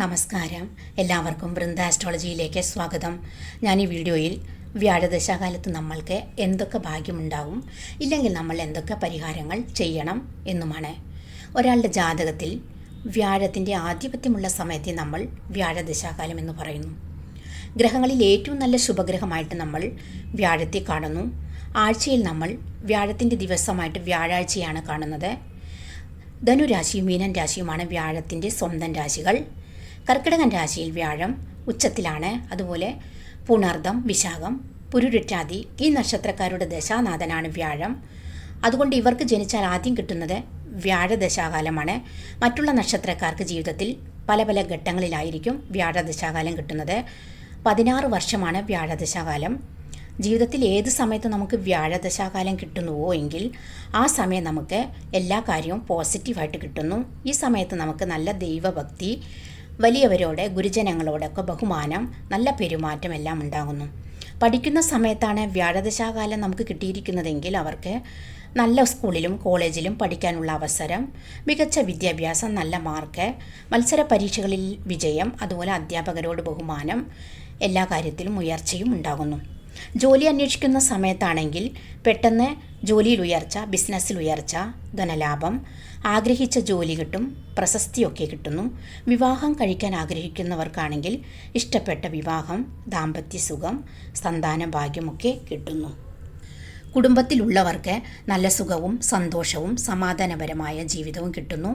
നമസ്കാരം. എല്ലാവർക്കും വൃന്ദ ആസ്ട്രോളജിയിലേക്ക് സ്വാഗതം. ഞാൻ ഈ വീഡിയോയിൽ വ്യാഴദശാകാലത്ത് നമ്മൾക്ക് എന്തൊക്കെ ഭാഗ്യമുണ്ടാവും ഇല്ലെങ്കിൽ നമ്മൾ എന്തൊക്കെ പരിഹാരങ്ങൾ ചെയ്യണം എന്നുമാണ്. ഒരാളുടെ ജാതകത്തിൽ വ്യാഴത്തിന്റെ ആധിപത്യമുള്ള സമയത്തെ നമ്മൾ വ്യാഴദശാകാലം എന്ന് പറയുന്നു. ഗ്രഹങ്ങളിൽ ഏറ്റവും നല്ല ശുഭഗ്രഹമായിട്ട് നമ്മൾ വ്യാഴത്തെ കാണുന്നു. ആഴ്ചയിൽ നമ്മൾ വ്യാഴത്തിന്റെ ദിവസമായിട്ട് വ്യാഴാഴ്ചയാണ് കാണുന്നത്. ധനുരാശിയും മീനൻ രാശിയുമാണ് വ്യാഴത്തിന്റെ സ്വന്തം രാശികൾ. കർക്കിടകൻ രാശിയിൽ വ്യാഴം ഉച്ചത്തിലാണ്. അതുപോലെ പുണർദം വിശാഖം പുരുരുറ്റാതി ഈ നക്ഷത്രക്കാരുടെ ദശാനാഥനാണ് വ്യാഴം. അതുകൊണ്ട് ഇവർക്ക് ജനിച്ചാൽ ആദ്യം കിട്ടുന്നത് വ്യാഴദശാകാലമാണ് മറ്റുള്ള നക്ഷത്രക്കാർക്ക് ജീവിതത്തിൽ പല പല ഘട്ടങ്ങളിലായിരിക്കും വ്യാഴദശാകാലം കിട്ടുന്നത്. പതിനാറ് വർഷമാണ് വ്യാഴദശാകാലം ജീവിതത്തിൽ ഏത് സമയത്ത് നമുക്ക് വ്യാഴദശാകാലം കിട്ടുന്നുവോ എങ്കിൽ ആ സമയം നമുക്ക് എല്ലാ കാര്യവും പോസിറ്റീവായിട്ട് കിട്ടുന്നു. ഈ സമയത്ത് നമുക്ക് നല്ല ദൈവഭക്തി വലിയവരോട് ഗുരുജനങ്ങളോടൊക്കെ ബഹുമാനം നല്ല പെരുമാറ്റം എല്ലാം ഉണ്ടാകുന്നു. പഠിക്കുന്ന സമയത്താണ് വ്യാഴദശാകാലം നമുക്ക് കിട്ടിയിരിക്കുന്നതെങ്കിൽ അവർക്ക് നല്ല സ്കൂളിലും കോളേജിലും പഠിക്കാനുള്ള അവസരം മികച്ച വിദ്യാഭ്യാസം നല്ല മാർക്ക് മത്സര പരീക്ഷകളിൽ വിജയം അതുപോലെ അധ്യാപകരോട് ബഹുമാനം എല്ലാ കാര്യത്തിലും ഉയർച്ചയും ഉണ്ടാകുന്നു. ജോലി അന്വേഷിക്കുന്ന സമയത്താണെങ്കിൽ പെട്ടെന്ന് ജോലിയിൽ ഉയർച്ച ബിസിനസ്സിൽ ഉയർച്ച ധനലാഭം ആഗ്രഹിച്ച ജോലി കിട്ടും പ്രശസ്തിയൊക്കെ കിട്ടുന്നു. വിവാഹം കഴിക്കാൻ ആഗ്രഹിക്കുന്നവർക്കാണെങ്കിൽ ഇഷ്ടപ്പെട്ട വിവാഹം ദാമ്പത്യ സുഖം സന്താന ഭാഗ്യമൊക്കെ കിട്ടുന്നു. കുടുംബത്തിലുള്ളവർക്ക് നല്ല സുഖവും സന്തോഷവും സമാധാനപരമായ ജീവിതവും കിട്ടുന്നു.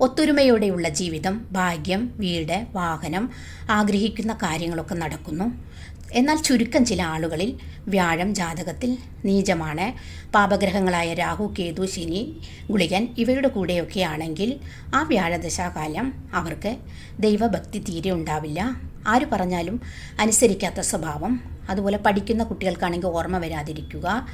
ഒത്തൊരുമയോടെയുള്ള ജീവിതം ഭാഗ്യം വീട് വാഹനം ആഗ്രഹിക്കുന്ന കാര്യങ്ങളൊക്കെ നടക്കുന്നു. എന്നാൽ ചുരുക്കം ചില ആളുകളിൽ വ്യാഴം ജാതകത്തിൽ നീചമാണ്. പാപഗ്രഹങ്ങളായ രാഹു കേതു ശനി ഗുളികൻ ഇവയുടെ കൂടെയൊക്കെ ആണെങ്കിൽ ആ വ്യാഴദശാകാലം അവർക്ക് ദൈവഭക്തി തീരെ ഉണ്ടാവില്ല. ആര് പറഞ്ഞാലും അനുസരിക്കാത്ത സ്വഭാവം. അതുപോലെ പഠിക്കുന്ന കുട്ടികൾക്കാണെങ്കിൽ ഓർമ്മ വരാതിരിക്കുക.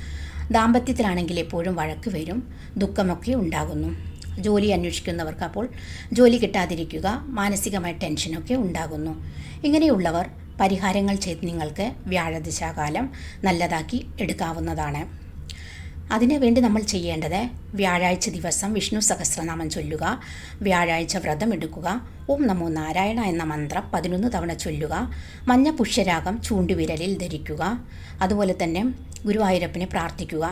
ദാമ്പത്യത്തിലാണെങ്കിൽ എപ്പോഴും വഴക്ക് വരും. ദുഃഖമൊക്കെ ഉണ്ടാകുന്നു. ജോലി അന്വേഷിക്കുന്നവർക്ക് അപ്പോൾ ജോലി കിട്ടാതിരിക്കുക. മാനസികമായ ടെൻഷനൊക്കെ ഉണ്ടാകുന്നു. ഇങ്ങനെയുള്ളവർ പരിഹാരങ്ങൾ ചെയ്ത് നിങ്ങൾക്ക് വ്യാഴദിശാകാലം നല്ലതാക്കി എടുക്കാവുന്നതാണ്. അതിനു വേണ്ടി നമ്മൾ ചെയ്യേണ്ടത് വ്യാഴാഴ്ച ദിവസം വിഷ്ണു സഹസ്രനാമം ചൊല്ലുക വ്യാഴാഴ്ച വ്രതം എടുക്കുക ഓം നമോ നാരായണ എന്ന മന്ത്രം പതിനൊന്ന് തവണ ചൊല്ലുക മഞ്ഞ പുഷ്യരാഗം ചൂണ്ടുവിരലിൽ ധരിക്കുക അതുപോലെ തന്നെ ഗുരുവായൂരപ്പനെ പ്രാർത്ഥിക്കുക.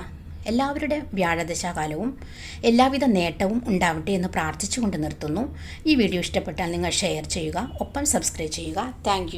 എല്ലാവരുടെ വ്യാഴദശാകാലവും എല്ലാവിധ നേട്ടവും ഉണ്ടാവട്ടെ എന്ന് പ്രാർത്ഥിച്ചുകൊണ്ട് നിർത്തുന്നു. ഈ വീഡിയോ ഇഷ്ടപ്പെട്ടാൽ നിങ്ങൾ ഷെയർ ചെയ്യുക ഒപ്പം സബ്സ്ക്രൈബ് ചെയ്യുക. താങ്ക്